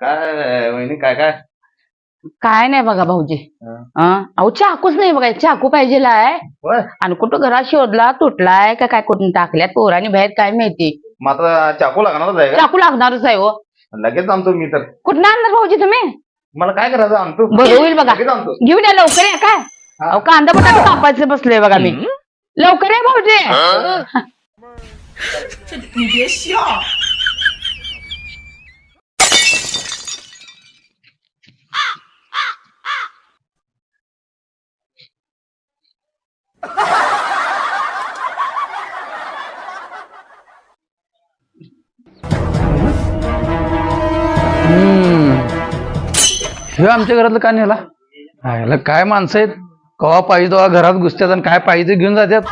काय वहिनी काय काय? काय नाही बघा भाऊजी? अहो चाकूच नाही बघा चाकू पाहिजे आहे होय? आणि कुठं घरात शोधला तुटलाय का काय कुठून टाकल्यात पोरानी बाहेर काय माहिती. आता चाकू लागणारच आहे का? चाकू लागणारच आहे हो. लगेच आणतो मी तर. कुठं आणणार भाऊजी तुम्ही? मला काय करायचं आणतो? बरं होईल बघा. लगेच आणतो. घेऊन या लवकर या काय? हा. अहो कांदा बटाटा कापायचे बसलोय बघा मी. लवकर या भाऊजी. हे आमच्या घरातलं का नेला? ह्याला काय माणसं आहेत? कवा पाहिजे तेव्हा घरात घुसतात आणि काय पाहिजे ते घेऊन जातात.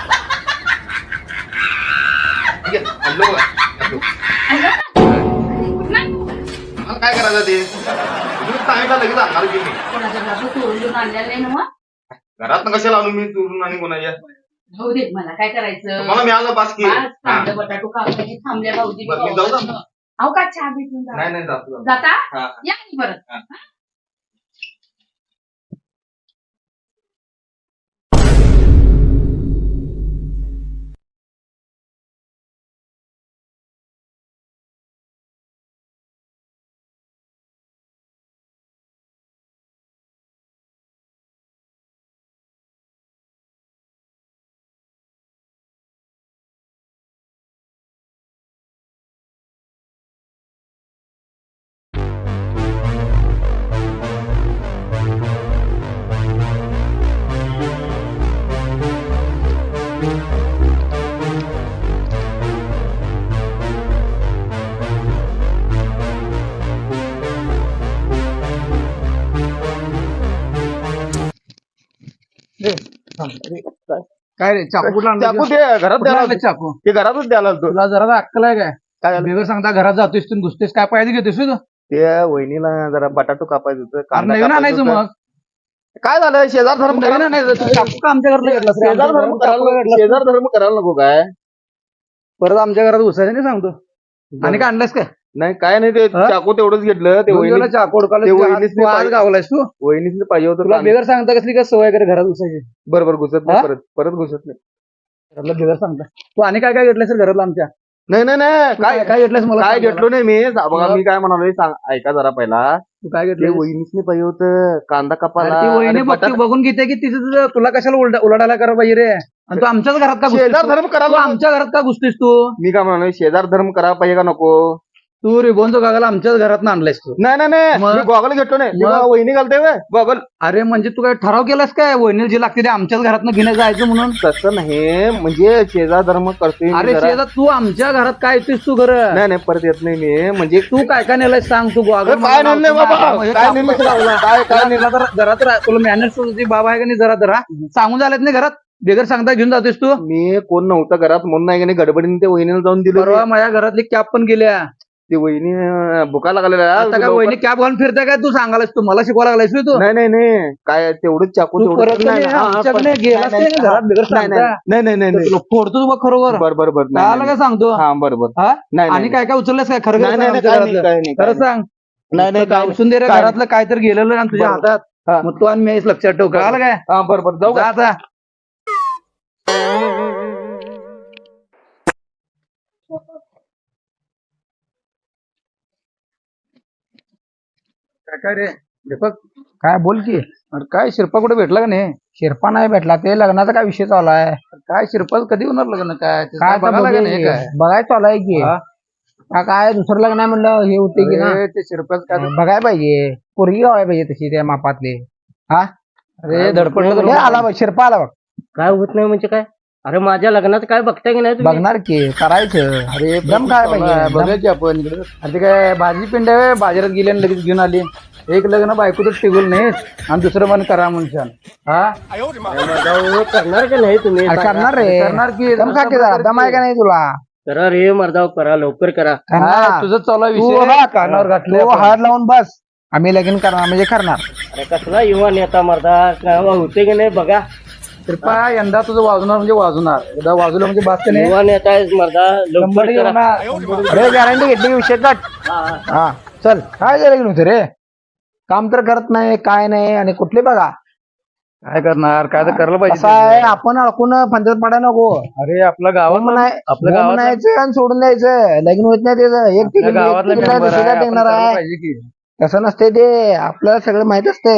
मला काय करायचं ते तुम्ही सांगितलं लगेच आणणार की मी घरात कशाला आणू मी चोरून आणि कोणाच्या भाऊ दे मला काय करायचं मला मिळालं बास की आज हा. कांदा बटाटो कापायचे थांबल्या भाऊजी बरं, मी जाऊ का? अहो का चहा भेटून जा. नाही नाही जातो जातो. जाता हा. या की परत हा. काय रे चाकू कुठला आणला? चाकू ते? घरात कुठला द्यायला आणला चाकू? ते घरातच द्यायला. तुला जरा अक्कल आहे काय? काय झालं? बेगर सांगता घरात जातोस तू घुसतेस काय पाहिजे घेतोस तू? ते वहिनीला जरा बटाटो कापायचं होतं अरे कांदा नवीन कापायचं आणायचं होतं. मग? काय झालं? शेजार धर्म नवीन आणायचं? तू चाकू का आमच्या घरातला घेतलास रे? शेजार आमच्या धर्म घरात चाकू करायला घेतलास? शेजार धर्म करायला नको काय? परत आमच्या घरात घुसायचं नाही सांगतो. आणि काय आणलंस काय? नाही काय नाही ते हा? चाकू तेवढंच घेतलं ते वहिनी ते वहिनीच आज पाहिजे. गावलायस तू वहिनीच पाहिजे होतं तुला कांदा. बेगर सांगता कसली काय सवय करे घरात घुसायची बरोबर घुसत नाही हा? परत परत घुसत नाही घरातला बेगर सांगता तू आणि काय काय घेतलंस रे घरातला आमच्या नाही नाही नाही काय काय घेतलंस मला काय सांग घेतलो नाही मी बघा? मी काय म्हणालोय सांग ऐका जरा पहिला तू काय ते घेतलं वहिनीच पाहिजे होतं कांदा कापाला ती वहिनी आणि बघती बटाटा- बघून घेते की तिचं तुझं तुला कशाला उलटा उलाढाला करा पाहिजे रे आणि तू आमच्याच घरात का घुसतोस शेजार तू? धर्म तू करायला आमच्या घरात का घुसतोस तू मी काय म्हणालोय शेजार धर्म करायला पाहिजे का नको तू रिबोनचा गागाला आमच्याच घरात आणलायस तू. नाही नाही नाही. मग? गॉगल घेतो नाही. मग? वहिनी घालते गॉगल. अरे म्हणजे तू काय ठराव केलास काय? वहिनीला जे लागते ते आमच्याच घरात घेणं जायचं म्हणून? तसं नाही. म्हणजे शेजार धर्म करतोय मी अरे जरा. शेजा तू आमच्या घरात काय येतोस तू घर? नाही नाही परत येत नाही मी. म्हणजे तू काय काय नेलाय सांग तू गोगल? अरे काय नेलं बाबा? काय? काय- काय तर तुला मॅनेज बाबा आहे का नाही जरा जरा? सांगून झालेत नाही घरात? बेगर सांगता घेऊन जातोस तू? मी कोण नव्हतं घरात म्हणून नाही का नाही गडबडीने ते वहिनीला जाऊन दिलं परवा माझ्या घरातली कॅब पण गेल्या. ते वहिनी लागलेला आता काय वहिनी कॅब घालून फिरता काय तू सांगायलास तू मला शिकवा लागलायस तू? नाही नाही नाही. काय तेवढंच चाकू तू तेवढंच नाही, नाही, हा, आमच्याकडे पण- गेलास नाही, नाही, घरात बिगर नाही, नाही, सांगता. नाही नाही नाही तर नाही. तुला फोडतो बघ खरोखर. बर बर बर. नाही, आला काय सांगतो? हा बरोबर हा? नाही आणि नाही. काय काय उचललंस काय? खरं नाही, खरं नाही, सांग नाही, आमच्या काय नाही, घरातलं. काय नाही, खरं सांग. नाही नाही काय दे रे काय घरातलं काय तर गेलेलं आणि तुझ्या बरोबर. हातात. हा. मग तू आणि मी लक्षात ठेव कळालं काय? हा बरोबर जाऊ जा का आता. काय काय रे? दीपक काय बोल की? अरे काय शिरपा कुठे भेटला का नाही? शिरपा नाही भेटला ते लग्नाचा काय विषय चालू आहे? काय शिरपा कधी होणार लग्न? काय त्याचं काय बघायला का नाही काय? बघायचं चालू आहे की. हा? हा काय दुसरं लग्न आहे म्हणलं हे होते की ना? अरे, ते शिरपाच काय बघायला पाहिजे. पोरगी व्हायला पाहिजे तशी त्या मापातले. अरे धडपडलं तर हे आला बघ शिरपा आला बघ. काय होत नाही म्हणजे काय? अरे माझ्या लग्नाचं काय बघताय की नाही तुम्ही? बघणार की करायचं. अरे दम काय पाहिजे? बघा की आपण. इकडे अरे ते काय भाजी पिंड आहे बाजारात गेली आणि लगेच घेऊन आली. एक लग्न बायको तर टिकून नाही आणि दुसरं मन करा म्हणशान हा? करणार की नाही तुम्ही? अरे करणार रे. करणार की दम खा की जरा दम आहे का? नाही तुला? करा रे मर्दाव करा लवकर करा. हा. तुझं चालू आहे तू विषय. बघ, कानावर घातले तू हाड लावून बस. आम्ही लगीन करणार म्हणजे करणार. अरे कसला युवा नेता मर्दा काय होते की नाही बघा. कृपा यंदा तुझं वाजवणार म्हणजे वाजवणार. एकदा वाजवलं म्हणजे बात नाही युवा नेता आहेस मर्दा शंभर लवकर करा. येणार. अरे गॅरंटी घेतली की विषय कट. हा, चल. काय झालं की नव्हतं रे? काम तर करत नाही काय नाही आणि कुठले बघा? काय करणार? काय तर करायला कसं आहे? पाहिजे आपण अडकून पंचायत पडाय नको. अरे आपल्या हो गावात म्हणाय आपल्या हो गावात म्हणायचं आणि सोडून द्यायचं. लग्न होत नाही त्याचं. एक आपल्या टिकली, एक गावातला टिकली, member दुसरीला आहे, आपण टिकणार करायला आहे. पाहिजे की. तसं नसते ते. आपल्याला सगळं माहीत असते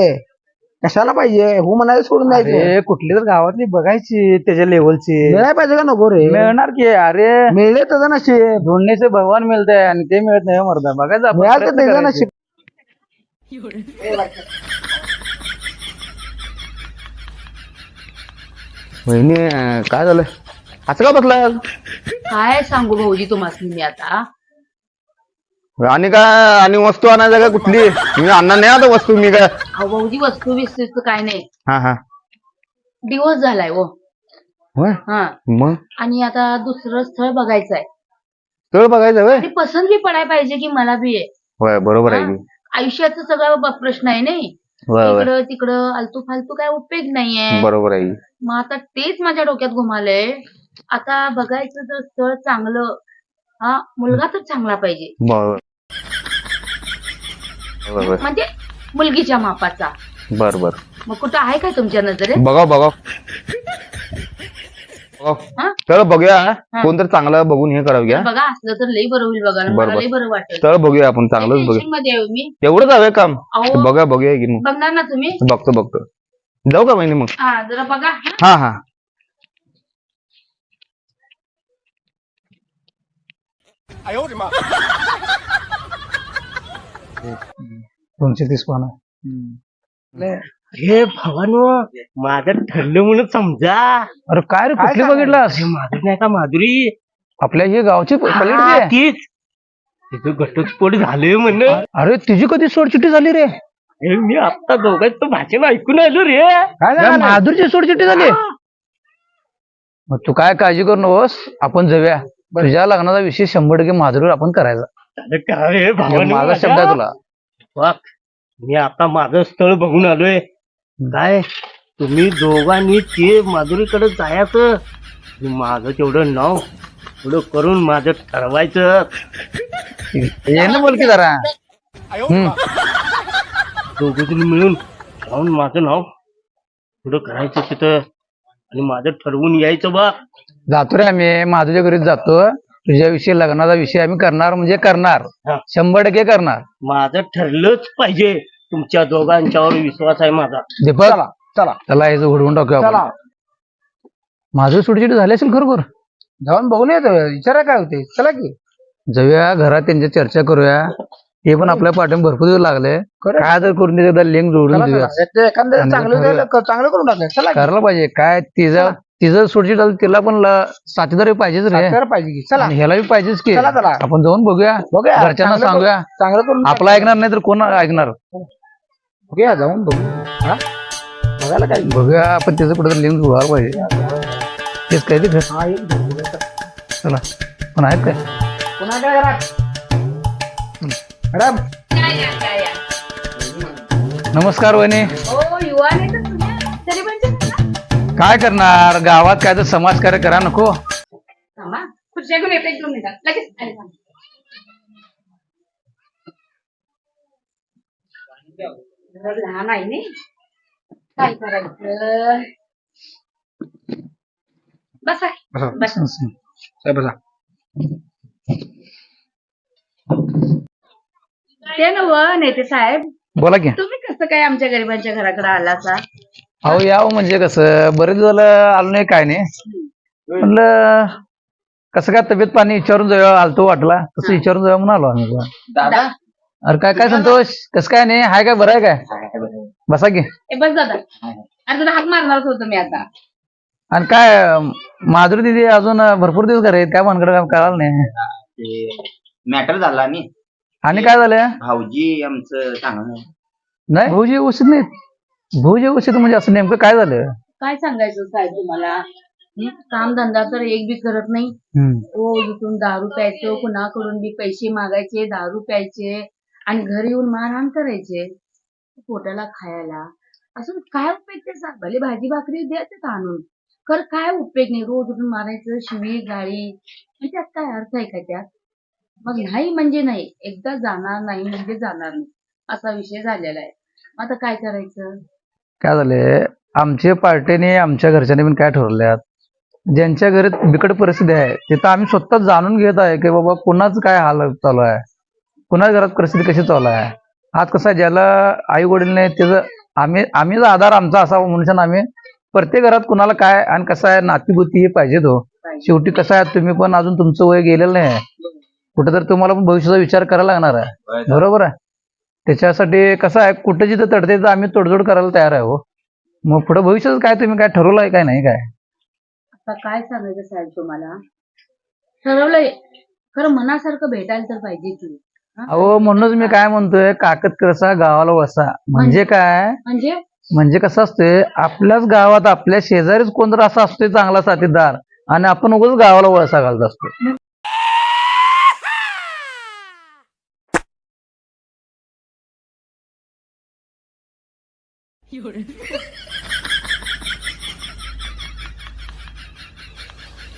कशाला पाहिजे? हो म्हणायचं सोडून द्यायचं. अरे कुठली तर गावातली बघायची त्याच्या लेवलची मिळायला पाहिजे का नको रे? मिळणार की अरे. मिळले त्याचं नशीब. जोडण्याचे भगवान मिळतंय आणि ते मिळत नाही हो मर्दा. बघायचं आपण मिळालं तर प्रयत्न त्याचं करायचे. नशीब. वहिनी काय झालं? असं का बसला काय सांगू भाऊजी तुम्हाला मी आता? आणि काय आणि वस्तू आणायचं का कुठली? मी आणणार नाही आता वस्तू मी काय? अहो भाऊजी वस्तू बिस्तूचं काय नाही. हा हा. दिवस झालाय हो. होय? हा. मग? आणि आता दुसरं स्थळ बघायचंय. स्थळ बघायचं होय? आणि पसंत बी पडायला पाहिजे की मला बी आहे. होय बरोबर आहे की. आयुष्याचा सगळा ब- प्रश्न आहे नाही. होय होय. इकडं तिकडं आलतू फालतू काय उपयोग नाहीये. बरोबर आहे की. मग आता तेच माझ्या डोक्यात घुमालंय. आता बघायचं जर स्थळ चांगलं हा मुलगा तर चांगला पाहिजे. बरोबर. बरोबर. म्हणजे मुलगीच्या मापाचा. बर बर मग कुठं आहे काय तुमच्या नजरेत बघा बघा. हा? स्थळ बघूया. कोण तर चांगलं बघून हे करावं घ्या. बघा असलं तर लई बरं होईल मला. लई बरं वाटेल. बघूया आपण चांगलंच बघूया. टेन्शनमध्ये आहे हो मी. एवढंच हवंय काम. अहो. बघा बघूया की मग बघणार ना तुम्ही? बघतो बघतो. जाऊ का बहिणी मग? हा जरा बघा हा. हा हा. दोनशे तीस पाना. हे भावानो माझं ठरलं म्हणून समजा. अरे काय रे कुठली बघितलास? अरे माधुरी नाही का माधुरी? आपल्या ही गावची पलीकडची हा, आहे. तीच. तिचं घटस्फोट झालंय म्हण अरे तुझी कधी सोडचिट्टी झाली रे? हे मी आता दोघांचं भाषण ऐकून आलो रे. या झालं माधुरची सोडचिट्टी झाली? मग तू काय काळजी करू नकोस आपण जाऊया. तुझ्या लग्नाचा विषय शंभर टक्के माधुरीवर आपण करायचा. अरे काय रे हे भावानो माझा शब्द आहे तुला. बघ मी आता माझं स्थळ बघून आलोय. काय तुम्ही दोघांनी ते माधुरीकडे जायचं? माझं तेवढं नाव थोडं करून माझं ठरवायचं. ये ना बोल की जरा. हम्म. दोघ जण मिळून जाऊन माझं नाव थोडं करायचं तिथं. आणि माझं ठरवून यायचं बा. जातो रे आम्ही. माधुच्या घरीच जातो. तुझ्या विषयी लग्नाचा विषय आम्ही करणार म्हणजे करणार. हा. शंभर टक्के करणार. माझं ठरलंच पाहिजे. तुमच्या दोघांच्यावर विश्वास आहे माझा. दीपक चला चला. त्याला याचं उडवून टाकूया चला. माझं सुटचिटी झाली असेल खरोखर. जाऊन बघून येतो विचारा काय होते चला की. जाऊया घरात त्यांच्या चर्चा करूया. ते पण आपल्या पाठीमा भरपूर दिवस लागले. काय तर करून त्याच्या लिंक जोडून चला, देऊया. चला. एक- एखादं आणि चांगलं चांगलं करून टाकलं चला की. करायला पाहिजे. काय तिचं तिचं सुटचिट झालं तिला पण ल- साथीदार पाहिजेच रे. पाहिजे की. चला. आणि ह्याला बी पाहिजेच की. चला, चला. आपण जाऊन बघूया. बघूया. घरच्यांना चांगलं सांगूया. चांगलं करून आपला ऐकणार नाही तर कोण ऐकणार? बघूया जाऊन बघू. हा? बघायला काय? बघूया. आपण त्याचं कुठं लिंक जोडायला पाहिजे. तेच काय ते घर हा, एक बघू. चला. पण आहेत काय? पुन्हा काय मॅडम. नमस्कार वहिनी. हो काय करणार? गावात काय तर समाजकार्य करा नको. थांबा. खुर्च्या घेऊन येते एक दोन मिनिटात लगेच. आले थांबा. जरा लहान आहे नाही काय करायचं? बसा. बसा. साहेब बसा. ते नव नेते साहेब. बोला की. तुम्ही कसं काय आमच्या गरिबांच्या घराकडे आला असा अहो यावं म्हणजे कसं बरेच झालं आलो नाही काय नाही. म्हणलं कसं काय तब्येत पाणी विचारून जाऊया आलतो वाटला तसं विचारून जाऊया म्हणून आलो आम्ही. दादा? अरे काय काय संतोष? कसं काय नाही? हाय काय बरं आहे काय? बसा की. ए बस दादा. अरे हात मारणारच होतो मी आता. आणि काय माधुरी दिदी अजून भरपूर दिवस घरी आहेत काय भानगड काय कळालं नाही? मॅटर झाला आणि आणि काय झालं? भाऊजी आमचं चांगलं नाही नाही? भाऊजी व्यवस्थित नाहीत. व्यवस्थित म्हणजे असं नेमकं काय झालं? काय सांगायचं साहेब तुम्हाला? काम धंदा तर एक बी करत नाही. हम्म. हो इथून दारू प्यायचो कुणाकडून बी पैसे मागायचे दारू प्यायचे आणि घरी येऊन मारहाण करायचे. पोटाला खायला. असं काय उपयोग ते सांग भले भाजी भाकरी द्यायचं आणून खरं काय उपयोग नाही? रोज उठून मारायचं शिवी गाळी. आणि त्यात काय अर्थ आहे का त्यात? मग नाही म्हणजे नाही. एकदा जाणार नाही म्हणजे जाणार नाही. असा विषय झालेला आहे. मग आता काय करायचं? काय झालंय? आमच्या पार्टीने आमच्या घरच्यांनी पण काय ठरवल्यात ज्यांच्या घरी बिकट परिस्थिती आहे तिथं आम्ही स्वतः जाणून घेत आहे की बाबा कुणाच काय हाल चालू आहे? कुणाच्या घरात परिस्थिती कशी चालू आहे? आज कसं आहे ज्याला आई वडील नाही त्याचं आम्ही आम्हीच आधार आमचा असावा म्हणून आम्ही प्रत्येक घरात कुणाला काय आणि कसं आहे नातीबुती हे पाहिजे तो शेवटी कसं आहे तुम्ही पण अजून तुमचं वय गेलेलं नाही. कुठं तर तुम्हाला पण भविष्याचा विचार करायला लागणार आहे. बरोबर आहे? त्याच्यासाठी कसं आहे कुठं जिथं तडते तर आम्ही तोडजोड करायला तयार आहे हो. मग पुढे भविष्याचं काय तुम्ही काय ठरवलं आहे काय नाही काय? आता काय सांगायचं साहेब तुम्हाला? ठरवलंय. खरं मनासारखं भेटायला तर पाहिजे की. हा? अहो म्हणूनच मी काय म्हणतोय काकत कसा गावाला वसा. म्हणजे काय? म्हणजे? म्हणजे कसं असतंय आपल्याच गावात आपल्या शेजारीच कोणतर असा असतोय चांगला साथीदार. आणि आपण उगाच गावाला वळसा घालत असतो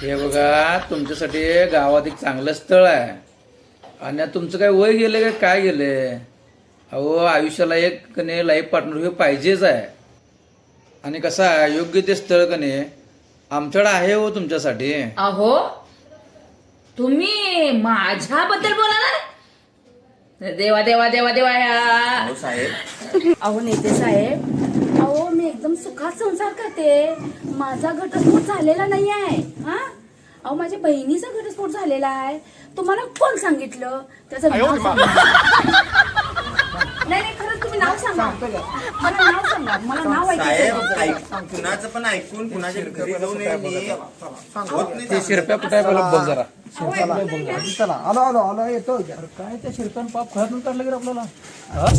हे बघा तुमच्यासाठी गावात एक चांगलं स्थळ आहे. आणि तुमचं काय वय गेले का काय गेले अहो आयुष्याला एक कने लाईफ पार्टनर हे पाहिजेच आहे. आणि कसं आहे योग्य ते स्थळ कने आमच्याकडे आहे हो तुमच्यासाठी. अहो तुम्ही माझ्याबद्दल बोलाणार? देवा देवा देवा देवा या. साहेब. अहो नेते साहेब. अहो मी एकदम सुखात संसार करते. माझा घटस्फोट झालेला नाही आहे हा? अहो माझ्या बहिणीचा घटस्फोट झालेला आहे. तुम्हाला कोण सांगितलं? त्याचं नाही तुम्ही नाव सांगा. मला नाव सांगा. मला नाव ऐकायचं आहे. कुणाचं पण ऐकून कुणाच्या घरी जाऊन ते शिरप्या कुठे बघ जरा. अहो, ना? चला आलो आलो आलो येतो. काय त्या शिरप्यान पाप खळातून काढलं गेलं आपल्याला?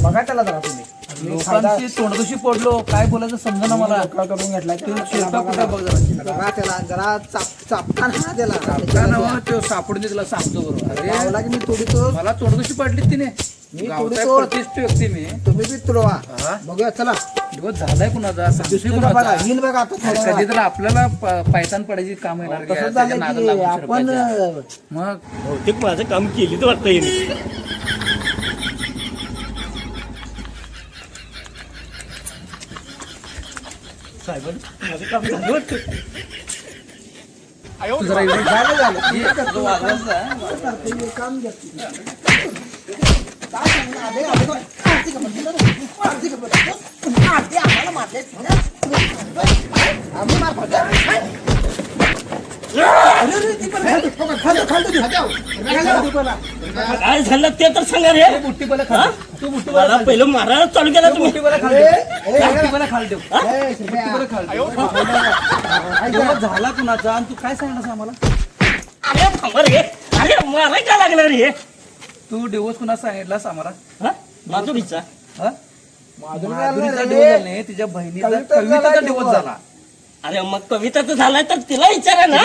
बघा त्याला जरा तुम्ही. लोकांची तोंडदुशी पडलो. काय बोलायचं समजा मला. मोकळा करून घेतलाय शिरप्या कुठे बघ जरा. बघा त्याला जरा चाप चापकान हा त्याला. तो सापडून तुला सांगतो बरोबर. अरे लावला की मी तोडीतो मला तोडदुशी पडली तिने. मी गावचा तोडीतो. प्रतिष्ठित व्यक्ती मी तुम्ही बी तुडवा बघूया चला दिवस झालाय कुणाचा सांगतोय दुसरी बघा कुणाचा. येईल बघा आता थोडा कधी तर आपल्याला प- पायतान पडायची काम येणार की तसंच त्याच्या झालं नादाला की लागून आपण शिरपायच्या. मग बहुतेक माझं काम केलीच वाटतं येणे साहेबांनी माझं काम झालं वाटतं जरा इकडे झालं झालं ये, तो वाजवायचा आहे. करते, हे काम घेते. काय झालं? ते तर सांगा रे. मला पहिलं मारायला चालू केला तुम्ही. झाला कुणाचा? आणि तू काय सांगणार आम्हाला? अरे थांबा रे. अरे माराय का लागणार रे तू दिवस कुणा सांगितलास आम्हाला हा? माधुरीचा हा? माधुरीचा झाला तिच्या बहिणीचा कविताचा दिवस. दिवस झाला अरे मग कविता तर झालाय तर तिला विचारा ना